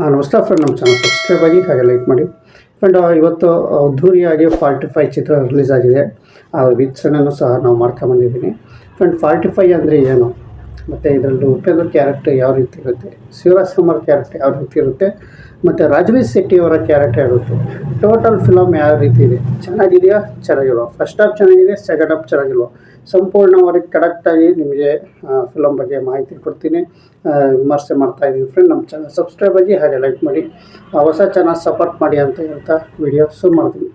ನಮಸ್ಕಾರ ಫ್ರೆಂಡ್ ನಮ್ಮ channel subscribe ಆಗಿ ಹಾಗೆ ಲೈಕ್ ಮಾಡಿ. ಫ್ರೆಂಡ್ ಇವತ್ತು ಅದ್ಧೂರಿಯಾಗಿ ಫಾರ್ಟಿ ಫೈ ಚಿತ್ರ ರಿಲೀಸ್ ಆಗಿದೆ. ಆ ವೀಕ್ಷಣೆಯನ್ನು ಸಹ ನಾವು ಮಾಡ್ಕೊಂಬಂದಿದ್ದೀನಿ ಫ್ರೆಂಡ್ ಫಾರ್ಟಿ ಫೈ ಅಂದರೆ ಏನು? ಮತ್ತು ಇದರಲ್ಲಿ ಉಪೇಂದ್ರ ಕ್ಯಾರೆಕ್ಟರ್ ಯಾವ ರೀತಿ ಇರುತ್ತೆ? ಶಿವರಾಜ್ ಕುಮಾರ್ ಕ್ಯಾರೆಕ್ಟರ್ ಯಾವ ರೀತಿ ಇರುತ್ತೆ? ಮತ್ತು ರಾಜವೀರ್ ಶೆಟ್ಟಿ ಅವರ ಕ್ಯಾರೆಕ್ಟರ್ ಇರುತ್ತೆ? ಟೋಟಲ್ ಫಿಲಮ್ ಯಾವ ರೀತಿ ಇದೆ? ಚೆನ್ನಾಗಿದೆಯಾ? ಚೆನ್ನಾಗಿಲ್ವ? ಫಸ್ಟ್ ಹಾಫ್ ಚೆನ್ನಾಗಿದೆ ಸೆಕೆಂಡ್ ಹಾಫ್ ಚೆನ್ನಾಗಿಲ್ವ? ಸಂಪೂರ್ಣವಾಗಿ ಕರೆಕ್ಟಾಗಿ ನಿಮಗೆ ಫಿಲಮ್ ಬಗ್ಗೆ ಮಾಹಿತಿ ಕೊಡ್ತೀನಿ. ವಿಮರ್ಶೆ ಮಾಡ್ತಾ ಇದ್ದೀನಿ ಫ್ರೆಂಡ್ ನಮ್ಮ ಚಾನಲ್ ಸಬ್ಸ್ಕ್ರೈಬ್ ಆಗಿ ಹಾಗೆ ಲೈಕ್ ಮಾಡಿ. ಹೊಸ ಚಾನಲ್ ಸಪೋರ್ಟ್ ಮಾಡಿ ಅಂತ ಹೇಳ್ತಾ ವಿಡಿಯೋ ಶುರು ಮಾಡ್ತೀನಿ.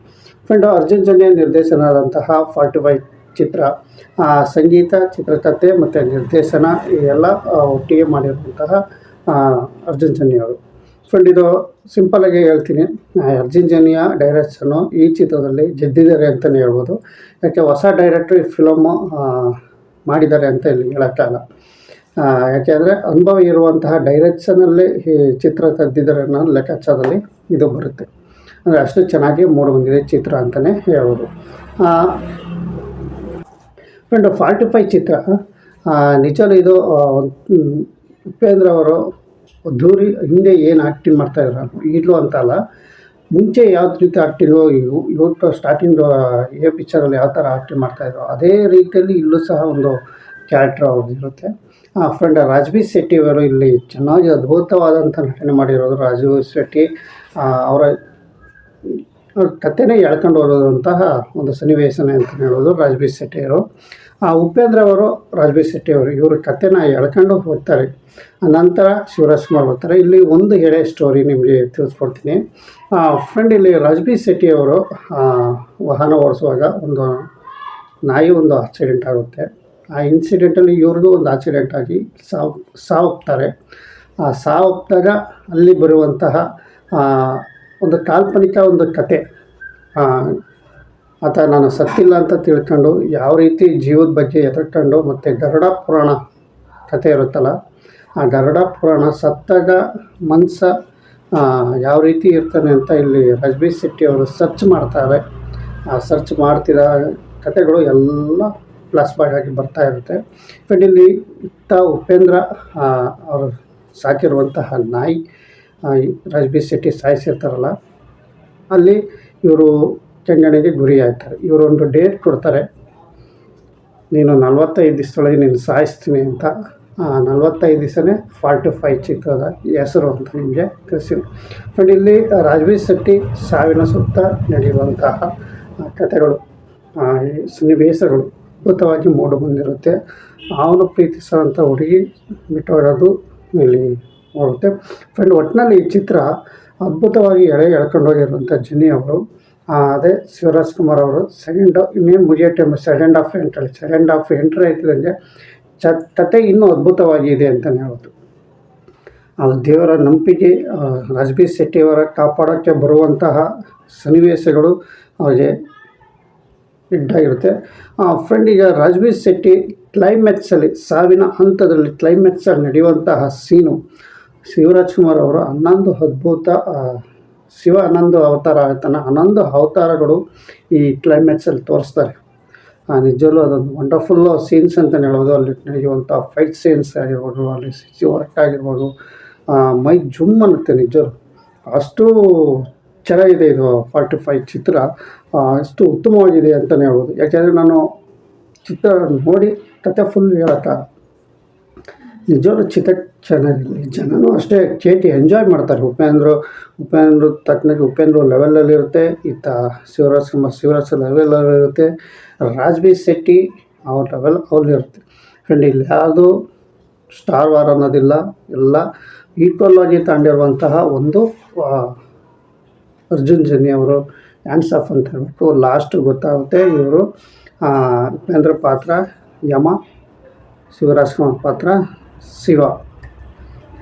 ಫ್ರೆಂಡ್ ಅರ್ಜುನ್ ಜನ್ಯ ನಿರ್ದೇಶನದಂತಹ ಫಾರ್ಟಿ ಫೈವ್ ಚಿತ್ರ ಸಂಗೀತ ಚಿತ್ರಕಥೆ ಮತ್ತು ನಿರ್ದೇಶನ ಎಲ್ಲ ಒಟ್ಟಿಗೆ ಮಾಡಿರುವಂತಹ ಅರ್ಜುನ್ ಜನ್ಯ ಅವರು. ಫ್ರೆಂಡ್ ಇದು ಸಿಂಪಲಾಗಿ ಹೇಳ್ತೀನಿ. ಅರ್ಜಿಂಜನಿಯ ಡೈರೆಕ್ಷನು ಈ ಚಿತ್ರದಲ್ಲಿ ಗೆದ್ದಿದ್ದಾರೆ ಅಂತಲೇ ಹೇಳ್ಬೋದು. ಯಾಕೆ, ಹೊಸ ಡೈರೆಕ್ಟ್ರ್ ಈ ಫಿಲಮ್ ಮಾಡಿದ್ದಾರೆ ಅಂತ ಇಲ್ಲಿ ಹೇಳೋಕ್ಕಾಗಲ್ಲ ಯಾಕೆಂದರೆ ಅನುಭವ ಇರುವಂತಹ ಡೈರೆಕ್ಷನಲ್ಲಿ ಈ ಚಿತ್ರ ತೆಗೆದಿದ್ದಾರೆ ಅನ್ನೋ ಲೆಕ್ಕಾಚಾರದಲ್ಲಿ ಇದು ಬರುತ್ತೆ. ಅಂದರೆ ಅಷ್ಟು ಚೆನ್ನಾಗಿ ಮೂಡಿ ಬಂದಿದೆ ಚಿತ್ರ ಅಂತಲೇ ಹೇಳ್ಬೋದು. ಫ್ರೆಂಡು ಫಾರ್ಟಿ ಫೈವ್ ಚಿತ್ರ. ನಿಜವೂ ಇದು ಉಪೇಂದ್ರ ಅವರು ಅದ್ದೂರಿ ಹಿಂದೆ ಏನು ಆ್ಯಕ್ಟಿಂಗ್ ಮಾಡ್ತಾಯಿದ್ರು ಈಗಲೂ ಅಂತಲ್ಲ ಮುಂಚೆ ಯಾವ ರೀತಿ ಆ್ಯಕ್ಟಿಂಗು ಇವತ್ತು ಸ್ಟಾರ್ಟಿಂಗ್ ಎ ಪಿಕ್ಚರಲ್ಲಿ ಯಾವ ಥರ ಆ್ಯಕ್ಟಿಂಗ್ ಮಾಡ್ತಾಯಿದ್ರು ಅದೇ ರೀತಿಯಲ್ಲಿ ಇಲ್ಲೂ ಸಹ ಒಂದು ಕ್ಯಾರೆಕ್ಟರ್ ಅವ್ರದ್ದು ಇರುತ್ತೆ. ಫ್ರೆಂಡ್ ರಾಜವಿ ಶೆಟ್ಟಿ ಅವರು ಇಲ್ಲಿ ಚೆನ್ನಾಗಿ ಅದ್ಭುತವಾದಂಥ ನಟನೆ ಮಾಡಿರೋದು ರಾಜೀವ್ ಶೆಟ್ಟಿ. ಅವ್ರ ಕಥೆನೇ ಎಳ್ಕೊಂಡು ಹೋದಂತಹ ಒಂದು ಸನ್ನಿವೇಶನೇ ಅಂತ ಹೇಳೋದು ರಾಜ್ಬೀರ್ ಶೆಟ್ಟಿ ಅವರು. ಆ ಉಪೇಂದ್ರ ಅವರು, ರಾಜ್ಬೀರ್ ಶೆಟ್ಟಿಯವರು ಇವರು ಕಥೆನ ಎಳ್ಕೊಂಡು ಹೋಗ್ತಾರೆ. ನಂತರ ಶಿವರಾಜ್ ಕುಮಾರ್ ಬರ್ತಾರೆ. ಇಲ್ಲಿ ಒಂದು ಎಳೆ ಸ್ಟೋರಿ ನಿಮಗೆ ತಿಳಿಸ್ಕೊಡ್ತೀನಿ. ಫ್ರೆಂಡ್ ಇಲ್ಲಿ ರಾಜ್ಬೀರ್ ಶೆಟ್ಟಿಯವರು ವಾಹನ ಓಡಿಸುವಾಗ ಒಂದು ನಾಯಿ ಒಂದು ಆಕ್ಸಿಡೆಂಟ್ ಆಗುತ್ತೆ. ಆ ಇನ್ಸಿಡೆಂಟಲ್ಲಿ ಇವ್ರದ್ದು ಒಂದು ಆಕ್ಸಿಡೆಂಟ್ ಆಗಿ ಸಾವು ಹೋಗ್ತಾರೆ ಆ ಸಾವಪ್ಪಿದಾಗ ಅಲ್ಲಿ ಬರುವಂತಹ ಒಂದು ಕಾಲ್ಪನಿಕ ಒಂದು ಕತೆ. ಆತ ನಾನು ಸತ್ತಿಲ್ಲ ಅಂತ ತಿಳ್ಕೊಂಡು ಯಾವ ರೀತಿ ಜೀವದ ಬಗ್ಗೆ ಎದುರ್ಕೊಂಡು ಮತ್ತು ಗರುಡ ಪುರಾಣ ಕತೆ ಇರುತ್ತಲ್ಲ, ಆ ಗರುಡ ಪುರಾಣ ಸತ್ತಾಗ ಮನ್ಸ ಯಾವ ರೀತಿ ಇರ್ತಾನೆ ಅಂತ ಇಲ್ಲಿ ರಜ್ಬೀರ್ ಶೆಟ್ಟಿ ಅವರು ಸರ್ಚ್ ಮಾಡ್ತಾರೆ. ಆ ಸರ್ಚ್ ಮಾಡ್ತಿರೋ ಕತೆಗಳು ಎಲ್ಲ ಪ್ಲಸ್ ಆಗಿ ಬರ್ತಾ ಇರುತ್ತೆ. ಬಟ್ ಇಲ್ಲಿ ಇತ್ತ ಉಪೇಂದ್ರ ಅವರು ಸಾಕಿರುವಂತಹ ನಾಯಿ ರಾಜ್ಬೀರ್ ಶೆಟ್ಟಿ ಸಾಯಿಸಿರ್ತಾರಲ್ಲ, ಅಲ್ಲಿ ಇವರು ಕೆಂಗಣಿಗೆ ಗುರಿ ಆಗ್ತಾರೆ ಇವರು ಒಂದು ಡೇಟ್ ಕೊಡ್ತಾರೆ. ನೀನು ನಲ್ವತ್ತೈದು ದಿವಸದೊಳಗೆ ನೀನು ಸಾಯಿಸ್ತೀನಿ ಅಂತ. ನಲ್ವತ್ತೈದು ದಿವಸನೇ ಫಾರ್ಟಿ ಫೈವ್ ಚಿತ್ರದ ಹೆಸರು ಅಂತ ನಿಮಗೆ ತಿಳಿಸಿದೆ ಬಟ್ ಇಲ್ಲಿ ರಾಜ್ಬೀರ್ ಶೆಟ್ಟಿ ಸಾವಿನ ಸುತ್ತ ನಡೆಯುವಂತಹ ಕಥೆಗಳು ಸನ್ನಿವೇಶಗಳು ಅದ್ಭುತವಾಗಿ ಮೂಡು ಬಂದಿರುತ್ತೆ ಅವನು ಪ್ರೀತಿಸುವಂಥ ಹುಡುಗಿ ಬಿಟ್ಟೋಗೋದು ಇಲ್ಲಿ ಹೋಗುತ್ತೆ. ಫ್ರೆಂಡ್ ಒಟ್ಟಿನಲ್ಲಿ ಈ ಚಿತ್ರ ಅದ್ಭುತವಾಗಿ ಎಳೆ ಎಳ್ಕೊಂಡು ಹೋಗಿರುವಂಥ ಜಿನಿ ಅವರು. ಆ, ಅದೇ ಶಿವರಾಜ್ ಕುಮಾರ್ ಅವರು. ಸೆಕೆಂಡ್ ಇನ್ನೇನು ಮುಗಿಯೋ ಟೈಮ್ ಸೆಕೆಂಡ್ ಹಾಫ್ ಎಂಟ್ರಲ್ಲಿ ಸೆಕೆಂಡ್ ಹಾಫ್ ಎಂಟ್ರಿ ಆಯ್ತದಂಗೆ ಚ ಕತೆ ಇನ್ನೂ ಅದ್ಭುತವಾಗಿದೆ ಅಂತಲೇ ಹೇಳ್ಬೋದು. ಅದು ದೇವರ ನಂಬಿಕೆ ರಾಜ್ಬೀರ್ ಶೆಟ್ಟಿಯವರ ಕಾಪಾಡೋಕ್ಕೆ ಬರುವಂತಹ ಸನ್ನಿವೇಶಗಳು ಅವರಿಗೆ ಇಡ್ಡಾಗಿರುತ್ತೆ ಫ್ರೆಂಡ್ ಈಗ ರಾಜ್ಬೀರ್ ಶೆಟ್ಟಿ ಕ್ಲೈಮ್ಯಾಕ್ಸಲ್ಲಿ ಸಾವಿನ ಹಂತದಲ್ಲಿ ಕ್ಲೈಮ್ಯಾಕ್ಸಲ್ಲಿ ನಡೆಯುವಂತಹ ಸೀನು ಶಿವರಾಜ್ ಕುಮಾರ್ ಅವರು ಹನ್ನೊಂದು ಅದ್ಭುತ ಶಿವ ಹನ್ನೊಂದು ಅವತಾರ ಆಯ್ತಾನ ಹನ್ನೊಂದು ಅವತಾರಗಳು ಈ ಕ್ಲೈಮ್ಯಾಕ್ಸಲ್ಲಿ ತೋರಿಸ್ತಾರೆ. ನಿಜವಲ್ಲೂ ಅದೊಂದು ವಂಡರ್ಫುಲ್ಲು ಸೀನ್ಸ್ ಅಂತಲೇ ಹೇಳ್ಬೋದು ಅಲ್ಲಿ ನಡೆಯುವಂಥ ಫೈಟ್ ಸೀನ್ಸ್ ಆಗಿರ್ಬೋದು, ಅಲ್ಲಿ ಸಿಚಿ ವರ್ಕ್ ಆಗಿರ್ಬೋದು ಮೈ ಜುಮ್ ಅನ್ನುತ್ತೆ ನಿಜವೂ ಅಷ್ಟು ಚೆನ್ನಾಗಿದೆ ಇದು ಫಾರ್ಟಿ ಫೈವ್ ಚಿತ್ರ. ಅಷ್ಟು ಉತ್ತಮವಾಗಿದೆ ಅಂತಲೇ ಹೇಳ್ಬೋದು. ಯಾಕೆಂದರೆ ನಾನು ಚಿತ್ರ ನೋಡಿ, ಕತೆ ಫುಲ್ ಹೇಳೋಕ್ಕಾಗ ನಿಜವಾಗ್ಲೂ ಚಿತ್ರ ಚೆನ್ನಾಗಿರಲಿ ಜನನೂ ಅಷ್ಟೇ ಚೇಟಿ ಎಂಜಾಯ್ ಮಾಡ್ತಾರೆ. ಉಪೇಂದ್ರ ಉಪೇಂದ್ರ ತಕ್ಕನಾಗಿ ಉಪೇಂದ್ರ ಲೆವೆಲಲ್ಲಿ ಇರುತ್ತೆ ಈತ ಶಿವರಾಜ್ ಕುಮಾರ್, ಶಿವರಾಜ್ ಲೆವೆಲಲ್ಲಿರುತ್ತೆ ರಾಜ್ಬೀರ್ ಶೆಟ್ಟಿ ಅವ್ರ ಲೆವೆಲ್ ಅವ್ರಲ್ಲಿ ಇರುತ್ತೆ ಫ್ರೆಂಡ್ ಇಲ್ಲಿ ಯಾವುದು ಸ್ಟಾರ್ ವಾರ್ ಅನ್ನೋದಿಲ್ಲ. ಎಲ್ಲ ಈಕ್ವಲ್ ಆಗಿ ತಗೊಂಡಿರುವಂತಹ ಒಂದು ಅರ್ಜುನ್ ಜನಿ ಅವರು ಹ್ಯಾಂಡ್ಸ್ ಆಫ್ ಅಂತ ಹೇಳ್ಬಿಟ್ಟು ಲಾಸ್ಟ್ ಗೊತ್ತಾಗುತ್ತೆ ಇವರು. ಉಪೇಂದ್ರ ಪಾತ್ರ, ಯಮ, ಶಿವರಾಜ್ ಕುಮಾರ್ ಪಾತ್ರ ಶಿವ.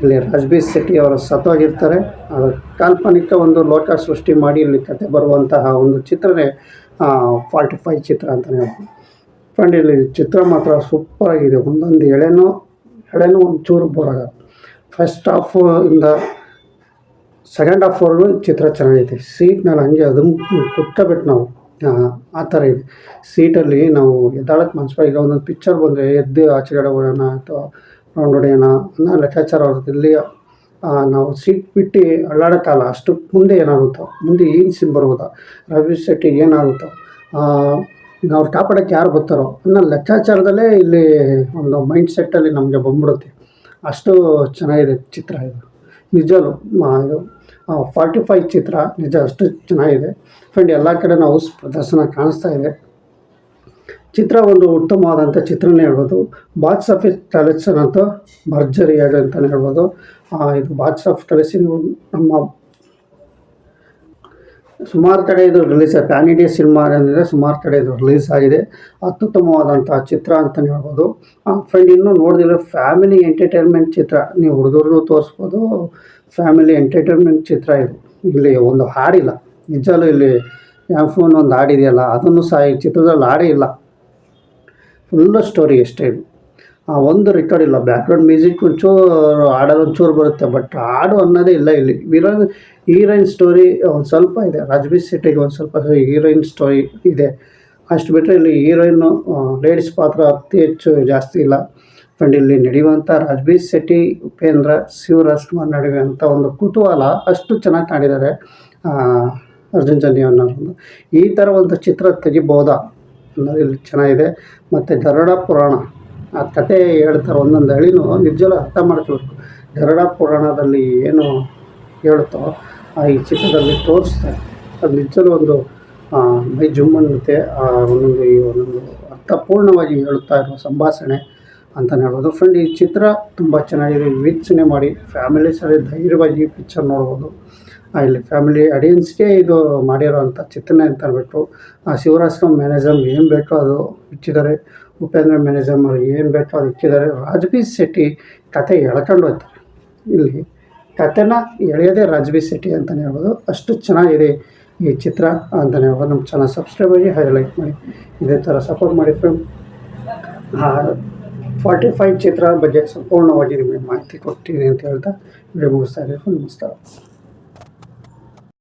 ಇಲ್ಲಿ ರಾಜ್ಬೀರ್ ಶೆಟ್ಟಿ ಅವರು ಸತ್ವಾಗಿರ್ತಾರೆ ಅದು ಕಾಲ್ಪನಿಕ ಒಂದು ಲೋಕ ಸೃಷ್ಟಿ ಮಾಡಿ ಇಲ್ಲಿ ಕತೆ ಬರುವಂತಹ ಒಂದು ಚಿತ್ರನೇ ಫಾರ್ಟಿ ಫೈವ್ ಚಿತ್ರ ಅಂತಲೇ ಹೇಳ್ಬೋದು. ಫ್ರೆಂಡ್, ಇಲ್ಲಿ ಚಿತ್ರ ಮಾತ್ರ ಸೂಪರಾಗಿದೆ ಒಂದೊಂದು ಎಳೆನೂ ಎಳೆನೂ ಚೂರು ಬೋರಾಗ ಫಸ್ಟ್ ಹಾಫ್ ಇಂದ ಸೆಕೆಂಡ್ ಹಾಫ್ವರೆಗೂ ಚಿತ್ರ ಚೆನ್ನಾಗೈತೆ. ಸೀಟ್ನಲ್ಲಿ ಹಂಗೆ ಅದು ಕುತ್ಕೋಬೇಕು ನಾವು. ಆ ಥರ ಇದೆ. ಸೀಟಲ್ಲಿ ನಾವು ಎದ್ದಾಳಕ್ಕೆ ಮನ್ಸು, ಈಗ ಒಂದೊಂದು ಪಿಕ್ಚರ್ ಬಂದರೆ ಎದ್ದು ಆಚೆಗಡೆ ಹೋಗೋಣ ಅಥವಾ ರೌಂಡ್ ಹೊಡೆಯೋಣ ಅನ್ನೋ ಲೆಕ್ಕಾಚಾರ ಇಲ್ಲಿ ನಾವು ಸೀಟ್ ಬಿಟ್ಟು ಅಳ್ಳಾಡೋಕ್ಕಲ್ಲ ಅಷ್ಟು ಮುಂದೆ ಏನಾಗುತ್ತೋ, ಮುಂದೆ ಏನು ಸಿಮ್ ಬರ್ಬೋದ ರವಿ ಶೆಟ್ಟಿ ಏನಾಗುತ್ತೋ ನಾವು ಕಾಪಾಡೋಕ್ಕೆ ಯಾರು ಬರ್ತಾರೋ ಅನ್ನೋ ಲೆಕ್ಕಾಚಾರದಲ್ಲೇ ಇಲ್ಲಿ ಒಂದು ಮೈಂಡ್ ಸೆಟ್ಟಲ್ಲಿ ನಮಗೆ ಬಂದ್ಬಿಡುತ್ತೆ. ಅಷ್ಟು ಚೆನ್ನಾಗಿದೆ ಚಿತ್ರ ಇದು. ನಿಜಲು ಇದು ಫಾರ್ಟಿ ಫೈವ್ ಚಿತ್ರ, ನಿಜ ಅಷ್ಟು ಚೆನ್ನಾಗಿದೆ. ಫ್ರೆಂಡ್ ಎಲ್ಲ ಕಡೆ ನಾವು ಪ್ರದರ್ಶನ ಕಾಣಿಸ್ತಾ ಇದೆ. ಚಿತ್ರ ಒಂದು ಉತ್ತಮವಾದಂಥ ಚಿತ್ರನೇ ಹೇಳ್ಬೋದು. ಬಾಕ್ಸ್ ಆಫೀಸ್ ಕಲೆಕ್ಷನ್ ಅಂತೂ ಭರ್ಜರಿಯಾಗಿ ಅಂತಲೇ ಹೇಳ್ಬೋದು. ಇದು ಬಾಕ್ಸ್ ಆಫ್ ಕಲೆಕ್ಷನ್ ನಮ್ಮ ಸುಮಾರು ಕಡೆ ಇದು ರಿಲೀಸ್ ಪ್ಯಾನ್ ಇಂಡಿಯಾ ಸಿನಿಮಾ ಅಂದರೆ ಸುಮಾರು ಕಡೆ ಇದು ರಿಲೀಸ್ ಆಗಿದೆ. ಅತ್ಯುತ್ತಮವಾದಂಥ ಚಿತ್ರ ಅಂತಲೇ ಹೇಳ್ಬೋದು. ಫ್ರೆಂಡ್ ಇನ್ನೂ ನೋಡಿದಿಲ್ಲ. ಫ್ಯಾಮಿಲಿ ಎಂಟರ್ಟೈನ್ಮೆಂಟ್ ಚಿತ್ರ. ನೀವು ಹುಡುಗರು ತೋರಿಸ್ಬೋದು. ಫ್ಯಾಮಿಲಿ ಎಂಟರ್ಟೈನ್ಮೆಂಟ್ ಚಿತ್ರ ಇದು. ಇಲ್ಲಿ ಒಂದು ಹಾಡಿಲ್ಲ. ನಿಜವೂ ಇಲ್ಲಿ ಯಾವ ಫೋನ್ ಒಂದು ಹಾಡಿದೆಯಲ್ಲ, ಅದನ್ನು ಸಹ ಈ ಚಿತ್ರದಲ್ಲಿ ಹಾಡೇ ಇಲ್ಲ. ಫುಲ್ಲು ಸ್ಟೋರಿ ಅಷ್ಟೇ ಆ ಒಂದು ರೆಕಾರ್ಡ್ ಇಲ್ಲ. ಬ್ಯಾಕ್ಗ್ರೌಂಡ್ ಮ್ಯೂಸಿಕ್ ಒಂಚೂರು ಹಾಡೋದು ಒಂಚೂರು ಬರುತ್ತೆ ಬಟ್ ಹಾಡು ಅನ್ನೋದೇ ಇಲ್ಲ ಇಲ್ಲಿ. ವಿಲನ್ ಹೀರೋಯಿನ್ ಸ್ಟೋರಿ ಒಂದು ಸ್ವಲ್ಪ ಇದೆ. ರಾಜ್ಬೀರ್ ಸಿಟಿಗೆ ಒಂದು ಸ್ವಲ್ಪ ಹೀರೋಯಿನ್ ಸ್ಟೋರಿ ಇದೆ. ಅಷ್ಟು ಬಿಟ್ಟರೆ ಇಲ್ಲಿ ಹೀರೋಯಿನ್ನು ಲೇಡೀಸ್ ಪಾತ್ರ ಅತಿ ಹೆಚ್ಚು ಜಾಸ್ತಿ ಇಲ್ಲ. ಫ್ರೆಂಡ್ ಇಲ್ಲಿ ನಡೆಯುವಂಥ ರಾಜ್ಬೀರ್ ಶೆಟ್ಟಿ ಉಪೇಂದ್ರ ಶಿವರಾಜ್ಕುಮಾರ್ ನಡುವೆ ಅಂತ ಒಂದು ಕುತೂಹಲ ಅಷ್ಟು ಚೆನ್ನಾಗಿ ಕಾಣಿದ್ದಾರೆ ಅರ್ಜುನ್ ಜನ್ಯ ಅನ್ನೋರು ಈ ಥರ ಒಂದು ಚಿತ್ರ ತೆಗಿಬೋದಾ? ಇಲ್ಲಿ ಚೆನ್ನಾಗಿದೆ. ಮತ್ತು ಗರುಡ ಪುರಾಣ, ಆ ಕತೆ ಹೇಳ್ತಾರೆ ಒಂದೊಂದು ಹಳಿನೂ ನಿಜವೂ ಅರ್ಥ ಮಾಡ್ಕೋಬೇಕು ಗರುಡ ಪುರಾಣದಲ್ಲಿ ಏನು ಹೇಳುತ್ತೋ, ಆ ಈ ಚಿತ್ರದಲ್ಲಿ ತೋರಿಸ್ತಾರೆ. ಅದು ನಿಜವೂ ಒಂದು ಮೈ ಜುಮ್ಮನ್ನುತ್ತೆ. ಆ ಒಂದೊಂದು ಈ ಒಂದೊಂದು ಅರ್ಥಪೂರ್ಣವಾಗಿ ಹೇಳುತ್ತಾ ಇರುವ ಸಂಭಾಷಣೆ ಅಂತಲೇ ಹೇಳ್ಬೋದು ಫ್ರೆಂಡ್, ಈ ಚಿತ್ರ ತುಂಬ ಚೆನ್ನಾಗಿದೆ. ವೀಕ್ಷಣೆ ಮಾಡಿ, ಫ್ಯಾಮಿಲಿ ಸರಿ ಧೈರ್ಯವಾಗಿ ಪಿಕ್ಚರ್ ನೋಡ್ಬೋದು. ಇಲ್ಲಿ ಫ್ಯಾಮಿಲಿ ಅಡಿಯನ್ಸ್ಗೆ ಇದು ಮಾಡಿರೋವಂಥ ಚಿತ್ರಣ ಅಂತ ಅಂದ್ಬಿಟ್ಟು ಆ ಶಿವರಾಜ್ಕಮ್ ಮ್ಯಾನೇಜಮ್ ಏನು ಬೇಕೋ ಅದು ಇಕ್ಕಿದ್ದಾರೆ ಉಪೇಂದ್ರ ಮ್ಯಾನೇಜಮ್ ಅವ್ರು ಏನು ಬೇಕೋ ಅದು ಇಕ್ಕಿದ್ದಾರೆ ರಾಜ್ಬೀರ್ ಶೆಟ್ಟಿ ಕತೆ ಎಳ್ಕೊಂಡು ಹೋಗ್ತಾರೆ. ಇಲ್ಲಿ ಕತೆನ ಎಳೆಯೋದೇ ರಾಜ್ಬೀರ್ ಶೆಟ್ಟಿ ಅಂತಲೇ ಹೇಳ್ಬೋದು. ಅಷ್ಟು ಚೆನ್ನಾಗಿದೆ ಈ ಚಿತ್ರ ಅಂತಲೇ ಹೇಳ್ಬೋದು. ನಮ್ಮ ಚಾನಲ್ ಸಬ್ಸ್ಕ್ರೈಬ್ ಆಗಿ ಹೈಲೈಟ್ ಮಾಡಿ. ಇದೇ ಥರ ಸಪೋರ್ಟ್ ಮಾಡಿ ಫ್ರೆಂಡ್ ಫಾರ್ಟಿ ಫೈವ್ ಚಿತ್ರ ಬಗ್ಗೆ ಸಂಪೂರ್ಣವಾಗಿ ನಿಮಗೆ ಮಾಹಿತಿ ಕೊಡ್ತೀನಿ ಅಂತ ಹೇಳ್ತಾ ವಿಡಿಯೋ ಮುಗಿಸ್ತಾ ಇದ್ದೀವಿ ನಮಸ್ಕಾರ.